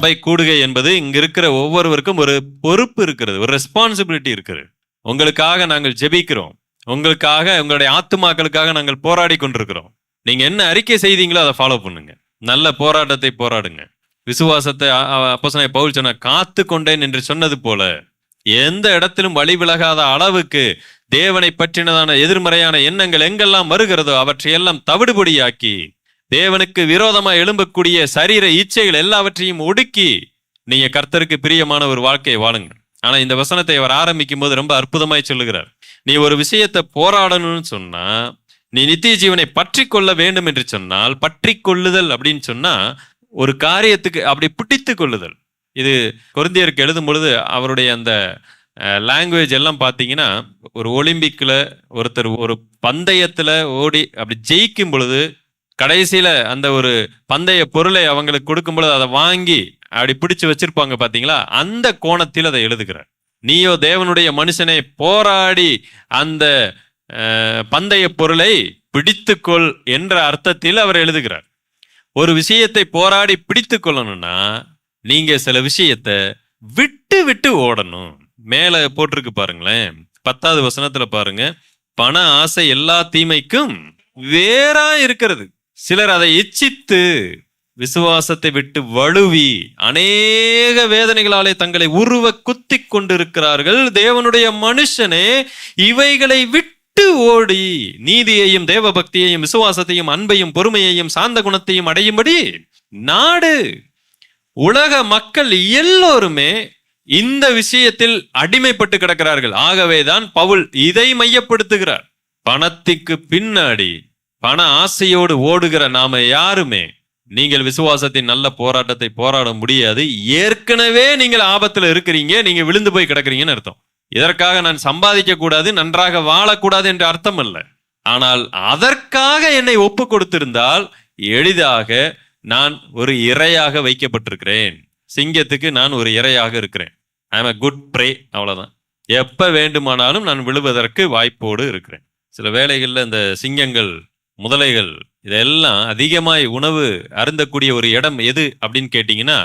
சபை கூடுகை என்பது இங்க இருக்கிற ஒவ்வொருவருக்கும் ஒரு பொறுப்பு இருக்கிறது ஒரு ரெஸ்பான்சிபிலிட்டி இருக்கிறது. உங்களுக்காக நாங்கள் ஜெபிக்கிறோம். உங்களுக்காக உங்களுடைய ஆத்துமாக்களுக்காக நாங்கள் போராடி கொண்டிருக்கிறோம். நீங்க என்ன அறிக்கை செய்தீங்களோ அதை ஃபாலோ பண்ணுங்க. நல்ல போராட்டத்தை போராடுங்க. விசுவாசத்தை அப்போசனை பவுல் சொன்ன காத்து கொண்டேன் என்று சொன்னது போல எந்த இடத்திலும் வழி விலகாத அளவுக்கு தேவனை பற்றினதான எதிர்மறையான எண்ணங்கள் எங்கெல்லாம் வருகிறதோ அவற்றையெல்லாம் தவிடுபடியாக்கி தேவனுக்கு விரோதமா எழும்பக்கூடிய சரீர இச்சைகள் எல்லாவற்றையும் ஒடுக்கி நீங்க கர்த்தருக்கு பிரியமான ஒரு வாழ்க்கையை வாழுங்க ஆனா இந்த வசனத்தை அவர் ஆரம்பிக்கும் போது ரொம்ப அற்புதமாய் சொல்லுகிறார். நீ ஒரு விஷயத்தை போராடணும்னு சொன்னா நீ நித்திய ஜீவனை பற்றி கொள்ள வேண்டும் என்று சொன்னால் பற்றி கொள்ளுதல் அப்படின்னு சொன்னா ஒரு காரியத்துக்கு அப்படி பிடித்து கொள்ளுதல். இது குருந்தியருக்கு எழுதும் பொழுது அவருடைய அந்த லாங்குவேஜ் எல்லாம் பார்த்தீங்கன்னா ஒரு ஒலிம்பிக்கில் ஒருத்தர் ஒரு பந்தயத்தில் ஓடி அப்படி ஜெயிக்கும் பொழுது கடைசியில் அந்த ஒரு பந்தய பொருளை அவங்களுக்கு கொடுக்கும் பொழுது அதை வாங்கி அப்படி பிடிச்சு வச்சிருப்பாங்க பார்த்தீங்களா அந்த கோணத்தில் அதை எழுதுகிறார். நீயோ தேவனுடைய மனுஷனை போராடி அந்த பந்தய பொருளை பிடித்துக்கொள் என்ற அர்த்தத்தில் அவர் எழுதுகிறார். ஒரு விஷயத்தை போராடி பிடித்து கொள்ளணும்னா நீங்க சில விஷயத்தை விட்டு விட்டு ஓடணும். மேல போட்டிருக்கு பாருங்களேன். பத்தாவது வசனத்துல பாருங்க. பண ஆசை எல்லா தீமைக்கும் வேறா இருக்கிறது. சிலர் அதை இச்சித்து விசுவாசத்தை விட்டு வழுவி அநேக வேதனைகளாலே தங்களை உருவ குத்தி கொண்டிருக்கிறார்கள். தேவனுடைய மனுஷனே இவைகளை விட்டு ஓடி நீதியையும் தேவ பக்தியையும் விசுவாசத்தையும் அன்பையும் பொறுமையையும் சாந்த குணத்தையும் அடையும்படி நாடு உலக மக்கள் எல்லோருமே இந்த விஷயத்தில் அடிமைப்பட்டு கிடக்கிறார்கள். ஆகவேதான் பவுல் இதை மையப்படுத்துகிறார். பணத்திற்கு பின்னாடி பண ஆசையோடு ஓடுகிற நாம யாருமே நீங்கள் விசுவாசத்தின் நல்ல போராட்டத்தை போராட முடியாது. ஏற்கனவே நீங்கள் ஆபத்தில் இருக்கிறீங்க நீங்க விழுந்து போய் கிடக்குறீங்கன்னு அர்த்தம். இதற்காக நான் சம்பாதிக்க கூடாது நன்றாக வாழக்கூடாது என்ற அர்த்தம் அல்ல. ஆனால் அதற்காக என்னை ஒப்பு கொடுத்திருந்தால் எளிதாக நான் ஒரு இரையாக வைக்கப்பட்டிருக்கிறேன். சிங்கத்துக்கு நான் ஒரு இரையாக இருக்கிறேன். I am a good prey அவ்வளோதான் எப்போ வேண்டுமானாலும் நான் விழுவதற்கு வாய்ப்போடு இருக்கிறேன். சில வேளைகளில் இந்த சிங்கங்கள் முதலைகள் இதெல்லாம் அதிகமாய் உணவு அருந்தக்கூடிய ஒரு இடம் எது அப்படின்னு கேட்டிங்கன்னா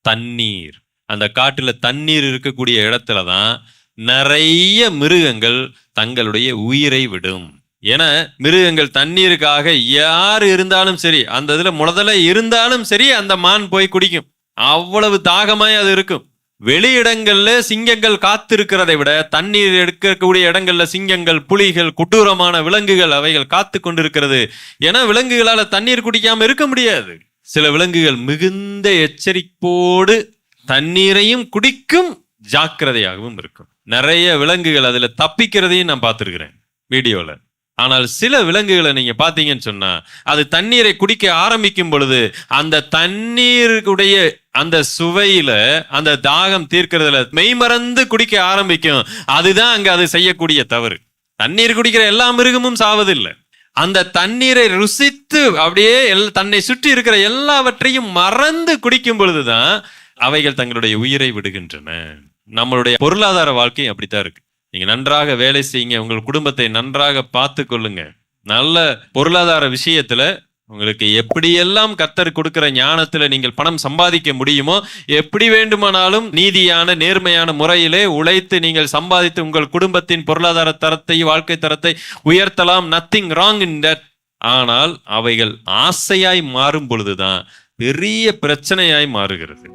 தண்ணீர். அந்த காட்டில் தண்ணீர் இருக்கக்கூடிய இடத்துல தான் நிறைய மிருகங்கள் தங்களுடைய உயிரை விடும். ஏன்னா மிருகங்கள் தண்ணீருக்காக யார் இருந்தாலும் சரி அந்த இதில் முதல்ல இருந்தாலும் சரி அந்த மான் போய் குடிக்கும். அவ்வளவு தாகமாய் அது இருக்கும். வெளியிடங்கள்ல சிங்கங்கள் காத்திருக்கிறதை விட தண்ணீர் எடுக்கக்கூடிய இடங்கள்ல சிங்கங்கள் புலிகள் கொடூரமான விலங்குகள் அவைகள் காத்து கொண்டிருக்கிறது. ஏன்னா விலங்குகளால தண்ணீர் குடிக்காம இருக்க முடியாது. சில விலங்குகள் மிகுந்த எச்சரிப்போடு தண்ணீரையும் குடிக்கும் ஜாக்கிரதையாகவும் இருக்கும். நிறைய விலங்குகள் அதுல தப்பிக்கிறதையும் நான் பார்த்துருக்குறேன் வீடியோவில் ஆனால் சில விலங்குகளை நீங்க பாத்தீங்கன்னு சொன்னா அது தண்ணீரை குடிக்க ஆரம்பிக்கும் பொழுது அந்த தண்ணீருடைய அந்த சுவையில அந்த தாகம் தீர்க்கிறதுல மெய்மறந்து குடிக்க ஆரம்பிக்கும். அதுதான் அங்க அது செய்யக்கூடிய தவறு. தண்ணீர் குடிக்கிற எல்லா மிருகமும் சாவதில்லை. அந்த தண்ணீரை ருசித்து அப்படியே எல் தன்னை சுற்றி இருக்கிற எல்லாவற்றையும் மறந்து குடிக்கும் பொழுதுதான் அவைகள் தங்களுடைய உயிரை விடுகின்றன. நம்மளுடைய பொருளாதார வாழ்க்கையும் அப்படித்தான் இருக்கு. நீங்கள் நன்றாக வேலை செய்யுங்க. உங்கள் குடும்பத்தை நன்றாக பார்த்து கொள்ளுங்க. நல்ல பொருளாதார விஷயத்துல உங்களுக்கு எப்படியெல்லாம் கத்தர் கொடுக்கிற ஞானத்தில் நீங்கள் பணம் சம்பாதிக்க முடியுமோ எப்படி வேண்டுமானாலும் நீதியான நேர்மையான முறையிலே உழைத்து நீங்கள் சம்பாதித்து உங்கள் குடும்பத்தின் பொருளாதார தரத்தை வாழ்க்கை தரத்தை உயர்த்தலாம். நத்திங் ராங் இன் தட் ஆனால் அவைகள் ஆசையாய் மாறும் பொழுதுதான் பெரிய பிரச்சனையாய் மாறுகிறது.